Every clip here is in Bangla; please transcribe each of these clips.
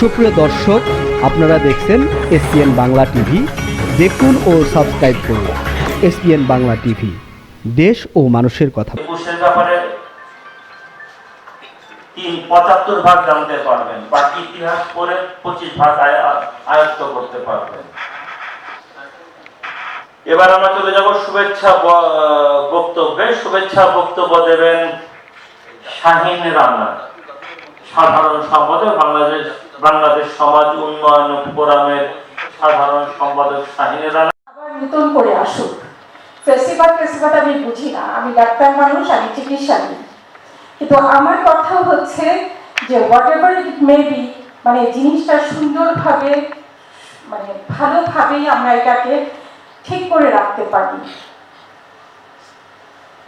সুপ্রিয় দর্শক, আপনারা দেখছেন এসপিএন বাংলা টিভি। দেখুন ও সাবস্ক্রাইব করুন এসপিএন বাংলা টিভি। দেশ ও মানুষের কথা। ব্যাপারে তিন পঁচাত্তর ভাগ জানতে পারবেন, বাকি ইতিহাস পড়ে পঁচিশ ভাগ আয়ত্ত করতে পারবেন। এবার আমরা চলে যাব শুভেচ্ছা বক্তব্যে। শুভেচ্ছা বক্তব্য দেবেন শাহিন রানা, সাধারণ সম্পাদক বাংলাদেশ বাংলাদেশ সমাজ উন্নয়ন ফোরামের সাধারণ সম্পাদক শাহিন রানা। আবার নতুন করে আসুক। ফেস্টিভাল ফেস্টিভাল আমি বুঝি না। আমি ডাক্তার মানুষ, আমি চিকিৎসাবিদ কিন্তু আমার কথা হচ্ছে যে whatever it may be মানে জিনিসটা সুন্দরভাবে মানে ভালোভাবেই আমরা এটাকে ঠিক করে রাখতে পারি।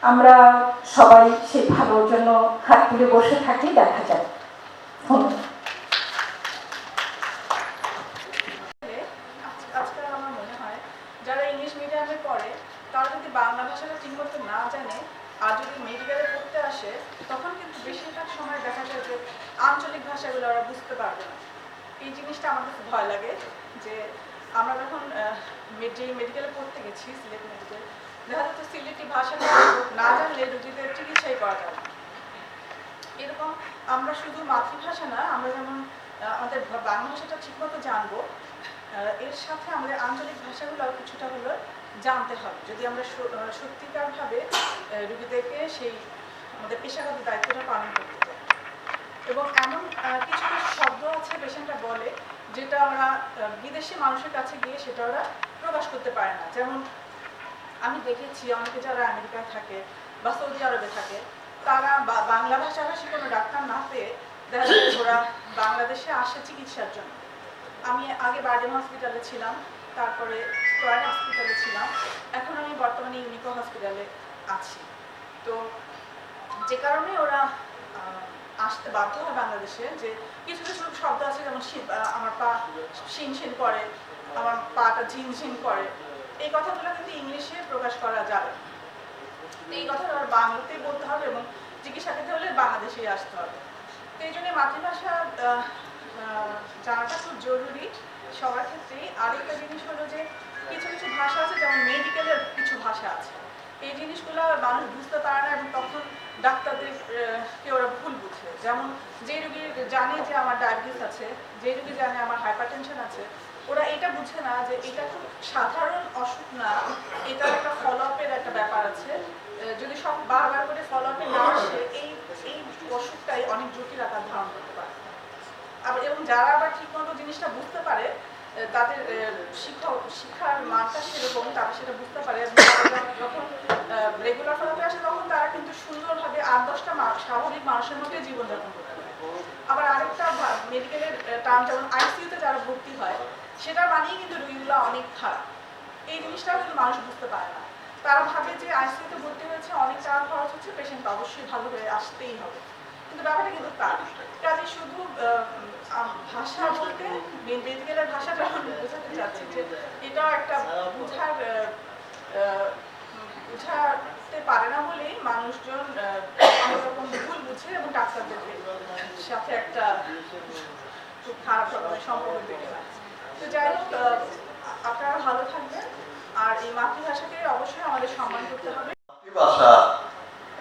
আমরা সবাই সেই ভালোর জন্য হাত তুলে বসে থাকি, দেখা যায় ধন্যবাদ আজ- আজকাল আমার মনে হয় যারা ইংলিশ মিডিয়ামে পড়ে তারা যদি বাংলা ভাষাটা ঠিক মতো না জানে আর যদি মেডিকেলে পড়তে আসে, তখন কিন্তু বেশিরভাগ সময় দেখা যায় যে আঞ্চলিক ভাষাগুলো ওরা বুঝতে পারবে না। এই জিনিসটা আমার কাছে ভয় লাগে যে আমরা যখন যে মেডিকেলে পড়তে গেছি, সিলেট মেডিকেল দেখা যাচ্ছে সিলেটি ভাষা না জানলে রুগীদের চিকিৎসাই করা যাবে এরকম আমরা শুধু মাতৃভাষা না, আমরা যেমন আমাদের বাংলা ভাষাটা ঠিকমতো জানব এর সাথে আমাদের আঞ্চলিক ভাষাগুলো কিছুটা হলো জানতে হবে। যদি আমরা সত্যিকারভাবে রুগীদেরকে সেই আমাদের পেশাগত দায়িত্বটা পালন করতে চাই। এবং এমন কিছু কিছু শব্দ আছে পেশেন্টরা বলে, যেটা আমরা বিদেশি মানুষের কাছে গিয়ে সেটা ওরা প্রকাশ করতে পারে না। যেমন, আমি দেখেছি অনেকে যারা আমেরিকায় থাকে বা সৌদি আরবে থাকে, তারা বাংলা ভাষাভাষী কোনো ডাক্তার না পেয়ে দেখা যায় ওরা বাংলাদেশে আসে চিকিৎসার জন্য। আমি আগে বার্ডেন হসপিটালে ছিলাম, তারপরে স্কোয়ার হসপিটালে ছিলাম। এখন আমি বর্তমানে ইউনিকো হসপিটালে আছি। তো যে কারণে ওরা আসতে বাধ্য হয় বাংলাদেশে যে কিছু কিছু শব্দ আছে, যেমন আমার পা শিন শিন করে, আমার পাটা ঝিনঝিন করে। এই কথাগুলো কিন্তু ইংলিশে প্রকাশ করা যাবে এই কথাটা আর বাংলাতেই বলতে হবে এবং চিকিৎসা পেতে হলে বাংলাদেশেই আসতে হবে। তো এই জন্য মাতৃভাষা জানাটা খুব জরুরি। সবার ক্ষেত্রেই আরেকটা জিনিস হলো যে কিছু কিছু ভাষা আছে যেমন মেডিকেলের কিছু ভাষা আছে। এই জিনিসগুলো মানুষ বুঝতে পারে না এবং তখন ডাক্তারদের আহ, কে ওরা ভুল বুঝে। যেমন যে রুগী জানে যে আমার ডায়াবেটিস আছে যে রুগী জানে আমার হাইপারটেনশন আছে ওরা এটা বুঝে না যে এটা খুব সাধারণ অসুখ না এটা একটা ফলো আপের একটা ব্যাপার আছে। যদি সব বারবার করে ফলো আপে না আসে এই এই অসুখটাই অনেক জটিল আকার ধারণ করতে পারে। আবার এবং যারা আবার ঠিকমতো জিনিসটা বুঝতে পারে তাদের শিক্ষক, শিক্ষার মানটা সেরকম, তারা সেটা বুঝতে পারে। যখন রেগুলার ফলোতে আসে, তখন তারা কিন্তু সুন্দরভাবে আট, দশটা স্বাভাবিক মানুষের মধ্যে জীবনযাপন করতে পারে। আবার আরেকটা মেডিকেলের টার্ম, যেমন আইসিইউতে যারা ভর্তি হয় সেটার মানেই কিন্তু রোগীগুলো অনেক খারাপ। এই জিনিসটাও কিন্তু মানুষ বুঝতে পারে না। তারা ভাবে যে আইসিইউতে ভর্তি হয়েছে, অনেক টাকা খরচ হচ্ছে পেশেন্ট অবশ্যই ভালো হয়ে আসতেই হবে। কিন্তু ব্যাপারটা কিন্তু তা কাজে শুধু ভাষা বলতে মেডিকেলের ভাষাটা আমি বোঝাতে চাচ্ছি যে এটাও একটা বোঝার বুঝাতে পারে না বলেই মানুষজন আহ, রকম ভুল বুঝে এবং ডাক্তারদের সাথে একটা খুব খারাপ রকমের সম্পর্ক তৈরি হয়। তো যাই হোক আপনারা ভালো থাকবেন। আর এই মাতৃভাষাকে অবশ্যই আমাদের সম্মান করতে হবে। মাতৃভাষা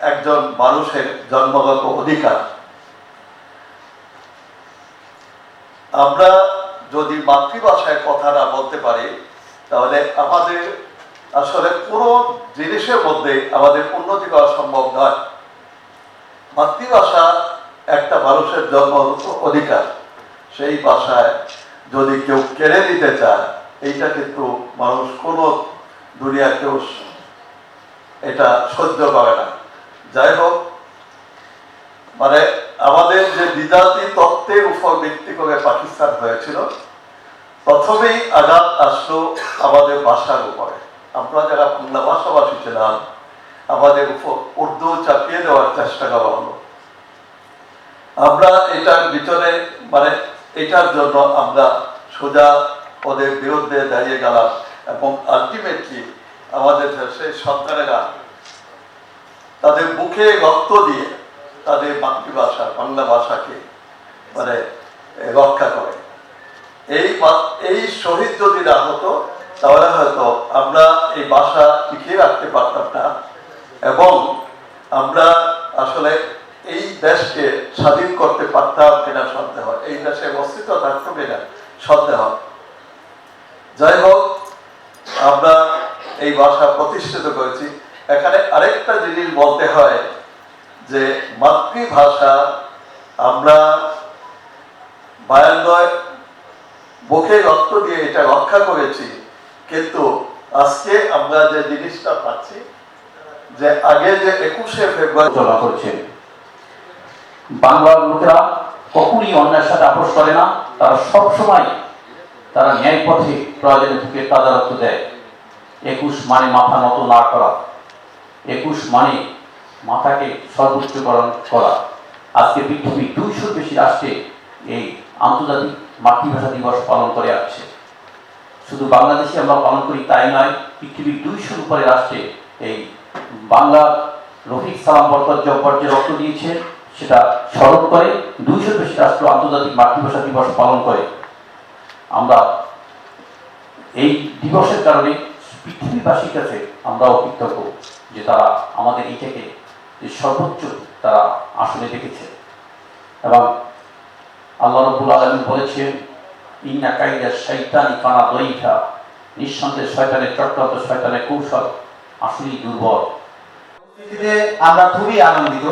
একজন মানুষের জন্মগত অধিকার। আমরা যদি মাতৃভাষায় কথা না বলতে পারি, তাহলে আমাদের আসলে পুরো জিনিসের মধ্যে আমাদের উন্নতি করা সম্ভব নয়। মাতৃভাষা একটা মানুষের জন্মগত অধিকার। সেই ভাষায় যদি কেউ কেড়ে নিতে চায়, এইটা কিন্তু মানুষ কোনো দুনিয়া কেউ এটা সহ্য করে না। যাই হোক মানে আমাদের যে বিজাতি তত্ত্বের উপর ভিত্তি করে পাকিস্তান হয়েছিল, প্রথমেই আঘাত আসলো আমাদের ভাষার উপরে। আমরা যারা বাংলা ভাষাভাষী ছিলাম, আমাদের উপর উর্দু চাপিয়ে দেওয়ার চেষ্টা করা হলো। আমরা এটার ভিতরে মানে এটার জন্য আমরা সোজা ওদের বিরুদ্ধে দাঁড়িয়ে গেলাম এবং আলটিমেটলি আমাদের দেশের সরকারেরা তাদের মুখে রক্ত দিয়ে তাদের মাতৃভাষা, বাংলা ভাষাকে মানে রক্ষা করে। এই এই শহীদ যদি না হতো, তাহলে হয়তো আমরা এই ভাষা টিকিয়ে রাখতে পারতাম না। এবং আমরা আসলে এই দেশকে স্বাধীন করতে পারতাম কিনা সন্দেহ। এই দেশের অস্তিত্ব থাকতো কিনা সন্দেহ। যাই হোক, আমরা এই ভাষা প্রতিষ্ঠিত করেছি। এখানে আরেকটা জিনিস বলতে হয় যে মাতৃভাষা আমরা বায়ান্নয় বুকে রক্ত দিয়ে এটা রক্ষা করেছি, কিন্তু আজকে আমরা যে জিনিসটা পাচ্ছি, যে আগে যে একুশে ফেব্রুয়ারি আলোচনা করছে বাংলার লোকেরা কখনই অন্যায়ের সাথে আপোষ করে না, তারা সব সময় তারা ন্যায় পথে প্রয়োজনে তাজা রক্ত দেয়। একুশ মানে মাথা নত না করা। একুশ মানে মাথাকে সর্বোচ্চকরণ করা আজকে পৃথিবীর দুইশোর বেশি রাষ্ট্রে এই আন্তর্জাতিক মাতৃভাষা দিবস পালন করে আসছে। শুধু বাংলাদেশে আমরা পালন করি, তাই নয়, পৃথিবীর দুইশোর উপরে রাষ্ট্রে এই বাংলা রফিক সালাম বরকত জব্বর যে রক্ত দিয়েছে, সেটা স্মরণ করে দুইশোর বেশি রাষ্ট্র আন্তর্জাতিক মাতৃভাষা দিবস পালন করে। আমরা এই দিবসের কারণে পৃথিবীবাসীর কাছে আমরাও কৃতজ্ঞ। যে তারা আমাদের এইটাকে যে সর্বোচ্চ তারা আসলে দেখেছে। এবং আল্লাহ রব্বুল আলমী বলেছেন, ইন্না কাইদা শৈতানি কানা দইফা নিঃসন্দেহে শয়তানের চক্রান্ত শয়তানের কৌশল আসলেই দুর্বল। আমরা খুবই আনন্দিত।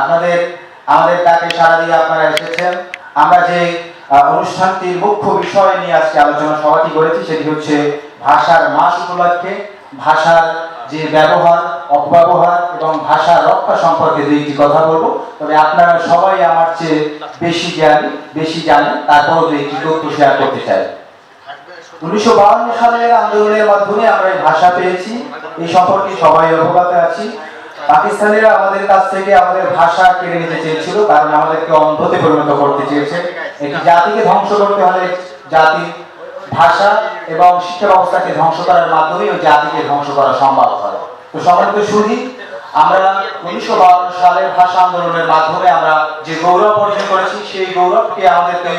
আপনাদের, আমাদের ডাকে সাড়া দিয়ে আপনারা এসেছেন। আমরা যে অনুষ্ঠানটির মুখ্য বিষয় নিয়ে আজকে আলোচনা সভাটি করেছি, সেটি হচ্ছে ভাষার মাস উপলক্ষে ভাষার যে ব্যবহার, অপব্যবহার এবং ভাষার রক্ষা সম্পর্কে দুইটি কথা বলব। তবে আপনারা সবাই আমার চেয়ে বেশি জ্ঞানী, বেশি জানেন, তারপরও দুইটি তথ্য শেয়ার করতে চাই। উনিশশো বাউন্ন সালের আন্দোলনের মাধ্যমে আমরা এই ভাষা পেয়েছি, এই সম্পর্কে সবাই অবগত আছি। পাকিস্তানিরা আমাদের কাছ থেকে আমাদের ভাষা কেড়ে নিতে চেয়েছিল, কারণ আমাদেরকে অন্ধতে পরিণত করতে চেয়েছে। একটি জাতিকে ধ্বংস করতে হলে জাতির ভাষা এবং শিক্ষা ব্যবস্থাকে ধ্বংস করার মাধ্যমে ওই জাতিকে ধ্বংস করা সম্ভব হয়। তো সম্মানিত সুধী আমরা উনিশশো বাউন্ন সালের ভাষা আন্দোলনের মাধ্যমে আমরা যে গৌরব অর্জন করেছি, সেই গৌরবকে আমাদেরকে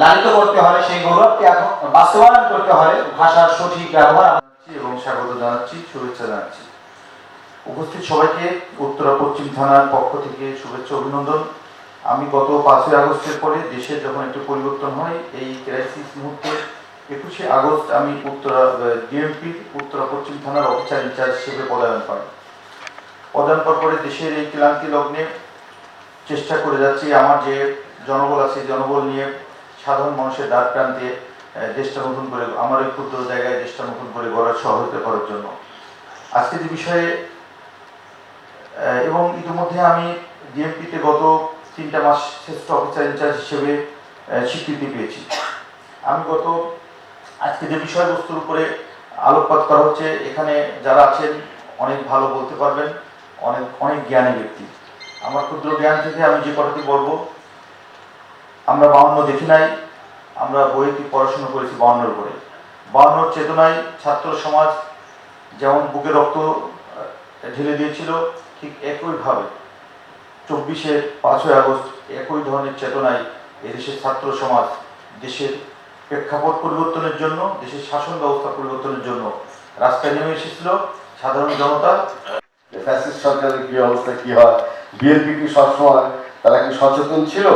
লালিত করতে হলে সেই গৌরবকে এখন বাস্তবায়ন করতে হলে ভাষার সঠিক ব্যবহার এবং স্বাগত জানাচ্ছি, শুভেচ্ছা জানাচ্ছি। উপস্থিত সবাইকে উত্তরা পশ্চিম থানার পক্ষ থেকে শুভেচ্ছা অভিনন্দন। আমি গত পাঁচই আগস্টের পরে দেশে যখন একটু পরিবর্তন হয়, এই ক্রাইসিস মুহূর্তে একুশে আগস্ট আমি উত্তরা ডিএমপি উত্তরা পশ্চিম থানার অফিসার ইনচার্জ হিসেবে পদায়ন পাই। পদায়ন পাওয়ার পরে দেশের এই ক্লান্তি লগ্নে চেষ্টা করে যাচ্ছি আমার যে জনবল আছে জনবল নিয়ে সাধারণ মানুষের দ্বার প্রান্তে দেশটা নতুন করে, আমার ওই ক্ষুদ্র জায়গায় দেশটা নতুন করে গড়ার সহায়তা করার জন্য। আজকে যে বিষয়ে এবং ইতিমধ্যে আমি ডিএমপিতে গত তিনটা মাস শ্রেষ্ঠ অফিসার ইনচার্জ হিসেবে স্বীকৃতি পেয়েছি। আমি গত, আজকে যে বিষয়বস্তুর উপরে আলোকপাত করা হচ্ছে, এখানে যারা আছেন, অনেক ভালো বলতে পারবেন, অনেক অনেক জ্ঞানী ব্যক্তি। আমার ক্ষুদ্র জ্ঞান থেকে আমি যে কথাটি বলব, আমরা বাউন্ন দেখি নাই, আমরা বইটি পড়াশোনা করেছি বাউন্নর উপরে। বাউন্নর চেতনায় ছাত্র সমাজ যেমন বুকে রক্ত ঢেলে দিয়েছিল, ঠিক একইভাবে চব্বিশে পাঁচই আগস্ট একই ধরনের চেতনায় এদেশের ছাত্র সমাজ দেশের প্রেক্ষাপট পরিবর্তনের জন্য, দেশের শাসন ব্যবস্থা পরিবর্তনের জন্য রাস্তায় নেমে এসেছিল সাধারণ জনতা। ফ্যাসিস্ট সরকারের কি অবস্থা, কি হয়? বিএনপি কি সবসময় তারা কি সচেতন ছিল?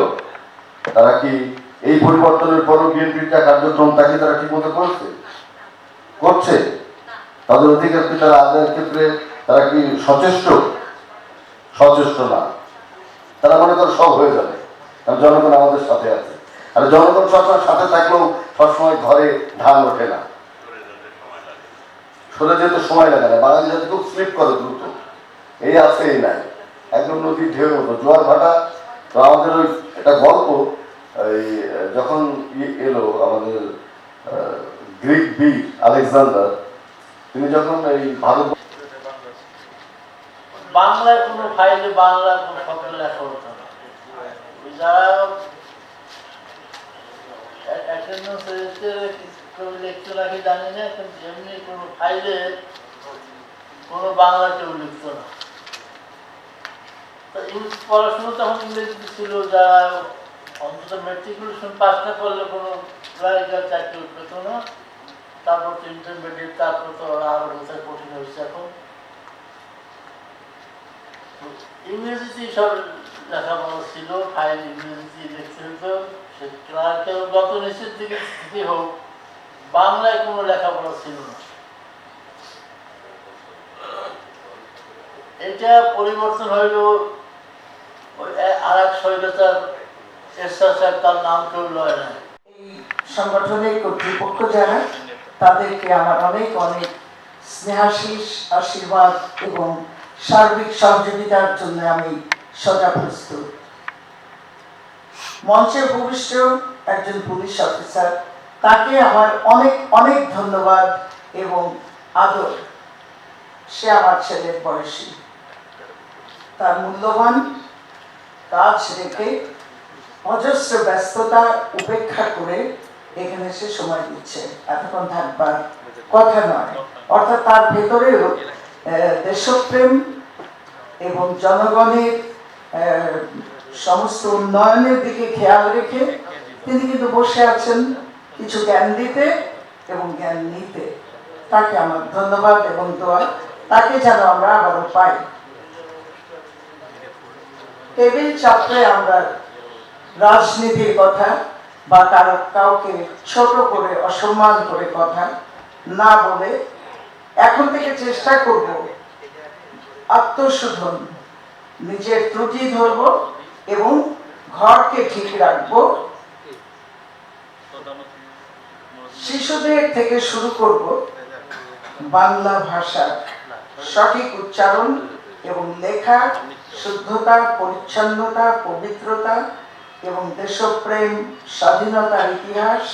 তারা কি এই পরিবর্তনের পরও বিএনপির যা কার্যক্রম, তাকে তারা ঠিক মতো করছে? করছে? তাদের অধিকার কি তারা আদায়ের ক্ষেত্রে তারা কি সচেষ্ট? সচেষ্ট না। তারা মনে করে সব হয়ে যাবে। কারণ জনগণ আমাদের সাথে আছে। আর জনগণ সবসময় সাথে থাকলেও সবসময় ঘরে ধান ওঠে না। সরে যেতে সময় লাগে না। বাঙালি জাতি খুব স্লিপ করে দ্রুত, এই আছে, এই নাই। একদম নদীর ঢেউ মতো। জোয়ার ভাটা, তো আমাদের ওই একটা গল্প, এই, যখন এলো আমাদের গ্রিক বীর আলেকজান্ডার, তিনি যখন এই ভারত বাংলায় কোনো ফাইলে বাংলা কোনো শব্দ লেখা হতো না। কোনো না। তখন ছিল যারা অন্তত না করলে কোনো না। তারপর তো ইন্টারমিডিয়েট তারপর তো আরও কঠিন হয়েছে এখন। ইংরেজিতে সব লেখাপড়া ছিল ফাইল ইংরেজিতে লিখতে হতো সে গত নিচের দিকে স্থিতি হোক, বাংলায় কোনো লেখাপড়া ছিল না। এটা পরিবর্তন হইল আর এক স্বৈরতার এরশাদ সাহেব তার নাম কেউ লয় না সংগঠনের কর্তৃপক্ষ যারা, তাদেরকে আমার অনেক অনেক স্নেহাশিস আশীর্বাদ এবং সার্বিক সহযোগিতার জন্য আমি সদা প্রস্তুত। মঞ্চে ভূমিষ্ঠ একজন পুলিশ অফিসার, তাকে আমার অনেক অনেক ধন্যবাদ এবং আদর। সে আমার ছেলের বয়সী। তার মূল্যবান কাজ রেখে অজস্র ব্যস্ততা উপেক্ষা করে এখানে সে সময় দিচ্ছে। এতক্ষণ থাকবার কথা নয়। অর্থাৎ তার ভেতরেও দেশপ্রেম এবং জনগণের সমস্ত উন্নয়নের দিকে খেয়াল রেখে তিনি কিন্তু বসে আছেন কিছু জ্ঞান দিতে এবং জ্ঞান নিতে। তাকে আমার ধন্যবাদ এবং দোয়া। তাকে যেন আমরা আবারও পাই। টেবিল চাপড়ে আমরা রাজনীতির কথা বা কারও কাউকে ছোট করে, অসম্মান করে কথা না বলে এখন থেকে চেষ্টা করব আত্মশোধন, নিজের ত্রুটি ধরব এবং ঘরকে ঠিক রাখব। শিশুদের থেকে শুরু করব বাংলা ভাষার সঠিক উচ্চারণ এবং লেখা, শুদ্ধতা, পরিচ্ছন্নতা, পবিত্রতা এবং দেশপ্রেম, স্বাধীনতার ইতিহাস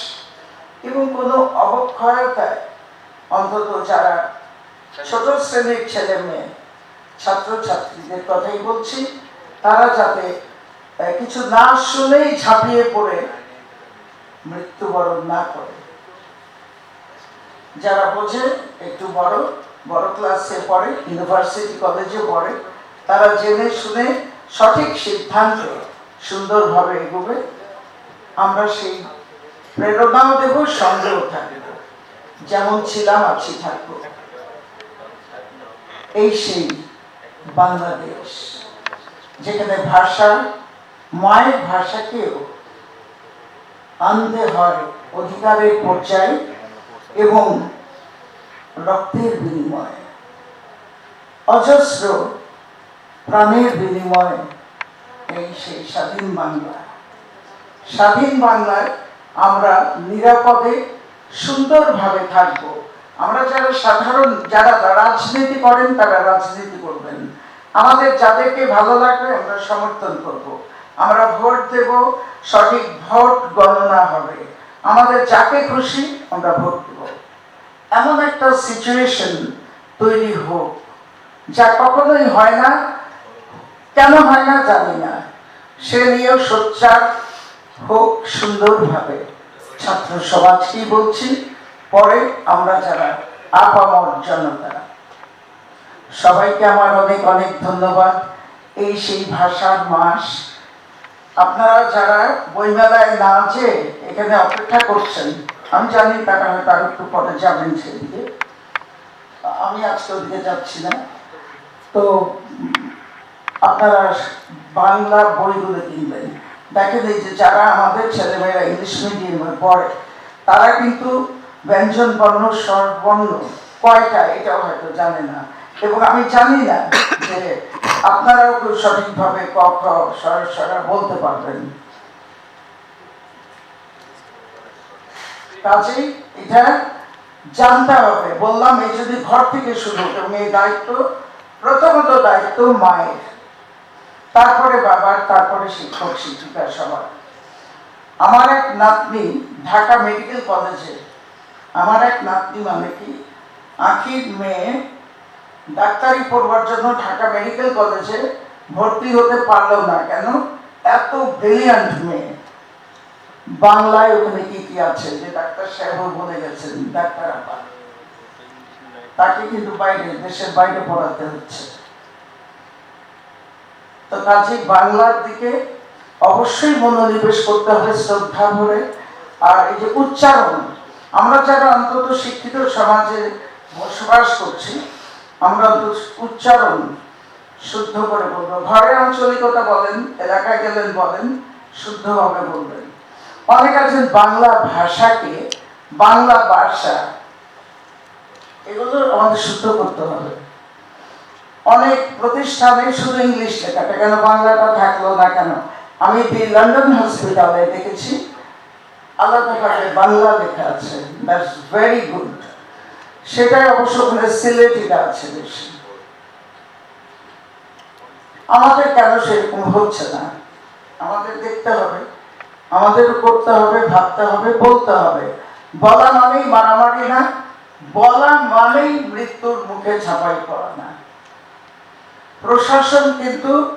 এবং কোনো অবক্ষয়তায় অন্তত যারা ছোট শ্রেণির ছেলে মেয়ে কথাই বলছি। তারা যাতে কিছু না শুনেই ঝাঁপিয়ে পড়ে, মৃত্যুবরণ না করে। যারা বোঝে, একটু বড় বড় ক্লাসে পড়ে, ইউনিভার্সিটি কলেজে পড়ে, তারা জেনে শুনে সঠিক সিদ্ধান্তে সুন্দরভাবে এগোবে। আমরা সেই প্রেরণাও দেব যেমন ছিলাম, আছি থাকব। এই সেই বাংলাদেশ, যেখানে ভাষা, মায়ের ভাষাকেও আনতে হয় অধিকারের পর্যায়ে এবং রক্তের বিনিময়ে। অজস্র প্রাণের বিনিময়ে এই সেই স্বাধীন বাংলা। স্বাধীন বাংলায় আমরা নিরাপদে, সুন্দরভাবে থাকব। আমরা যারা সাধারণ যারা রাজনীতি করেন, তারা রাজনীতি করবেন। আমাদের যাদেরকে ভালো লাগবে, আমরা সমর্থন করব। আমরা ভোট দেব, সঠিক ভোট গণনা হবে। আমাদের যাকে খুশি, আমরা ভোট দেব। এমন একটা সিচুয়েশন তৈরি হোক, যা কখনোই হয় না, কেন হয় না জানি না। সে নিয়েও সোচ্চার হোক সুন্দরভাবে। ছাত্র সমাজকেই বলছি? পরে আমরা যারা আপামর জনতা সবাইকে আমার অনেক অনেক ধন্যবাদ। এই সেই ভাষার মাস। আপনারা যারা বইমেলায় না যে এখানে অপেক্ষা করছেন, আমি জানি তারা হয়তো আর একটু পরে যাবেন সেদিকে। আমি আজকে ওদিকে যাচ্ছি না। তো, আপনারা বাংলা বইগুলো কিনবেন। দেখেন এই যে যারা আমাদের ছেলেমেয়েরা ইংলিশ মিডিয়ামে পড়ে, তারা কিন্তু ব্যঞ্জন বর্ণ স্বরবর্ণ কয়টা, এটাও হয়তো জানে না। এবং আমি জানি না যে আপনারাও কেউ সঠিকভাবে ক বলতে পারবেন। কাজেই এটা জানতে হবে। বললাম, এই যদি ঘর থেকে শুরু এবং এই দায়িত্ব, প্রথমত দায়িত্ব মায়ের। তারপরে বাবার, তারপরে শিক্ষক, শিক্ষিকা সবার। আমার এক নাতনি ঢাকা মেডিকেল কলেজে আমার এক নাতনি মানে কি আখির মেয়ে, ডাক্তারি পড়বার জন্য ঢাকা মেডিকেল কলেজে ভর্তি হতে পারল না কেন? এত ব্রিলিয়ান্ট মেয়ে। বাংলায় ওখানে কি কি আছে? যে ডাক্তার সাহেব বলে গেছেন, ডাক্তার আপা তাকে কিন্তু বাইরে, দেশের বাইরে পড়াতে হচ্ছে। তো কাজে বাংলার দিকে অবশ্যই মনোনিবেশ করতে হবে শ্রদ্ধা ভরে। আর এই যে উচ্চারণ আমরা যারা অন্তত শিক্ষিত সমাজে বসবাস করছি, আমরা উচ্চারণ শুদ্ধ করে বলব। ঘরে আঞ্চলিকতা বলেন, এলাকায় গেলেন বলেন, শুদ্ধভাবে বলবেন। অনেক আছেন বাংলা ভাষাকে, বাংলা ভাষা, এগুলো আমাদের শুদ্ধ করতে হবে। অনেক প্রতিষ্ঠানে শুধু ইংলিশ লেখাটা কেন বাংলাটা থাকল না কেন? আমি লন্ডন হসপিটালে দেখেছি আলাদাভাবে বাংলা লেখা আছে। দ্যাটস ভেরি গুড সেটাই অবশ্য ওখানে সিলেটিটা আছে বেশি। আমাদের কেন সেরকম হচ্ছে না? আমাদের দেখতে হবে। আমাদের করতে হবে, ভাবতে হবে, বলতে হবে। বলা মানেই মারামারি না। বলা মানেই মৃত্যুর মুখে ঝাঁপাই করা না। প্রশাসন কিন্তু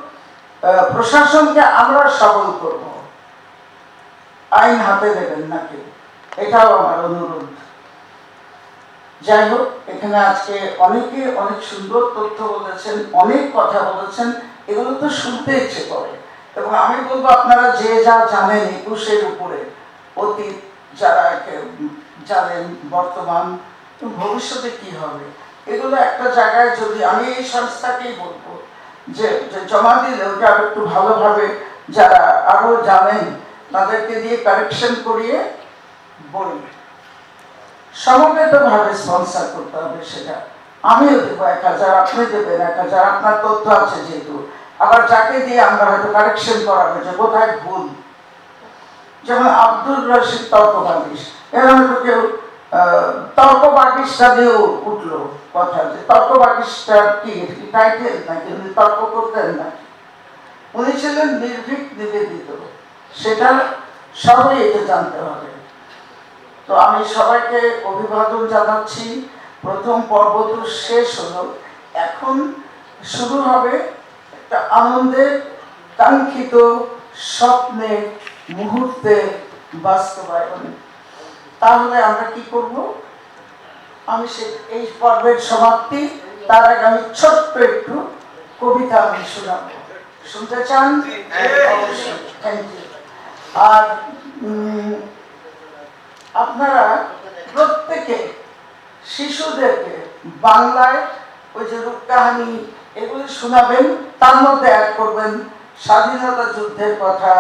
প্রশাসনকে আমরা সবল করব। আইন হাতে দেবেন না কেউ এটাও আমার অনুরোধ। যাই হোক, এখানে আজকে অনেকে অনেক সুন্দর তথ্য বলেছেন, অনেক কথা বলেছেন, এগুলো তো শুনতে ইচ্ছে করে। এবং আমি বলব আপনারা যে যা জানেন একুশের উপরে, অতীত যারা জানেন, বর্তমান ভবিষ্যতে কি হবে? এগুলো একটা জায়গায় যদি আমি এই সংস্থাকেই বলব যে জমা দিলে ওটা একটু ভালোভাবে যারা আরও জানেন তাদেরকে দিয়ে কারেকশন করিয়ে বই সমবেতভাবে স্পন্সর করতে হবে সেটা। আমিও দেবো এক হাজার, আপনি দেবেন এক হাজার, আপনার তথ্য আছে যেহেতু। আবার যাকে দিয়ে আমরা হয়তো কারেকশন করাবো যে কোথায় ভুল? যেমন আব্দুল রশিদ তর্ক বাগিস এরা হয়তো কেউ তর্ক বাগিসটা দিয়েও উঠল কথা যে তর্ক বাগিসটা কি টাইটেল নাকি? উনি তর্ক করতেন না উনি ছিলেন নির্ভীক নিবেদিত। সেটা সবাই এটা জানতে হবে। তো আমি সবাইকে অভিবাদন জানাচ্ছি। প্রথম পর্ব তো শেষ হলো। এখন শুরু হবে একটা আনন্দের কাঙ্ক্ষিত স্বপ্নের মুহূর্তে বাস্তবায়ন। তাহলে আমরা কি করব? আমি সে এই পর্বের সমাপ্তি। তার আগে আমি ছোট্ট একটু কবিতা আমি শোনাবো। শুনতে চান? অবশ্যই। থ্যাংক ইউ আর আপনারা প্রত্যেকে শিশুদেরকে বাংলায় ওই যে রূপ কাহানি এগুলি শোনাবেন, তার মধ্যে অ্যাড করবেন স্বাধীনতা যুদ্ধের কথা,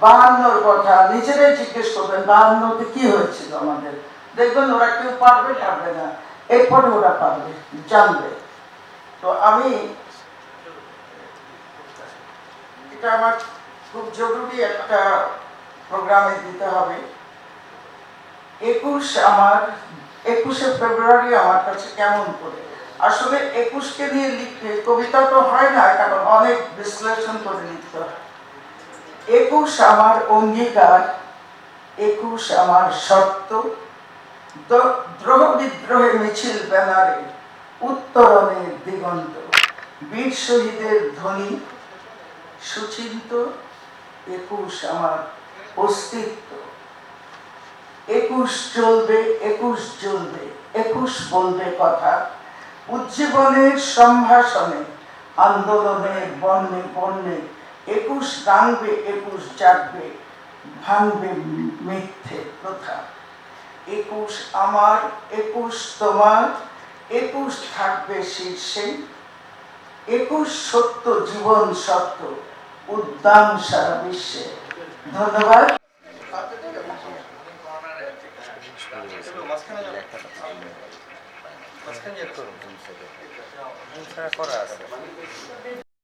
বাহান্নর কথা, নিজেরাই জিজ্ঞেস করবেন বাহান্নতে কি হয়েছিল আমাদের। দেখবেন ওরা কেউ পারবে পারবে না। এরপরে ওরা পারবে, জানবে। তো আমি, এটা আমার খুব জরুরি একটা প্রোগ্রামে দিতে হবে। একুশ আমার, একুশে ফেব্রুয়ারি আমার কাছে কেমন করে? আসলে একুশকে নিয়ে লিখতে কবিতা তো হয় না, কারণ অনেক বিশ্লেষণ করে লিখতে হয়। একুশ আমার অঙ্গীকার, একুশ আমার সত্য দ্রোহ বিদ্রোহে মিছিল ব্যানারে উত্তরণের দিগন্ত, বীর শহীদের ধ্বনি সুচিন্ত, একুশ আমার অস্তিত্ব। একুশ চলবে একুশ জ্বলবে, একুশ বলবে কথা। উজ্জীবনের সম্ভাষণে আন্দোলনের বর্ণে বর্ণে একুশ টানবে, একুশ জাগবে, ভাঙবে মিথ্যে প্রথা। একুশ আমার, একুশ তোমার, একুশ থাকবে শীর্ষে। একুশ সত্য, জীবন সত্য, উদ্যান সারা বিশ্বে। ধন্যবাদ মাঝখানে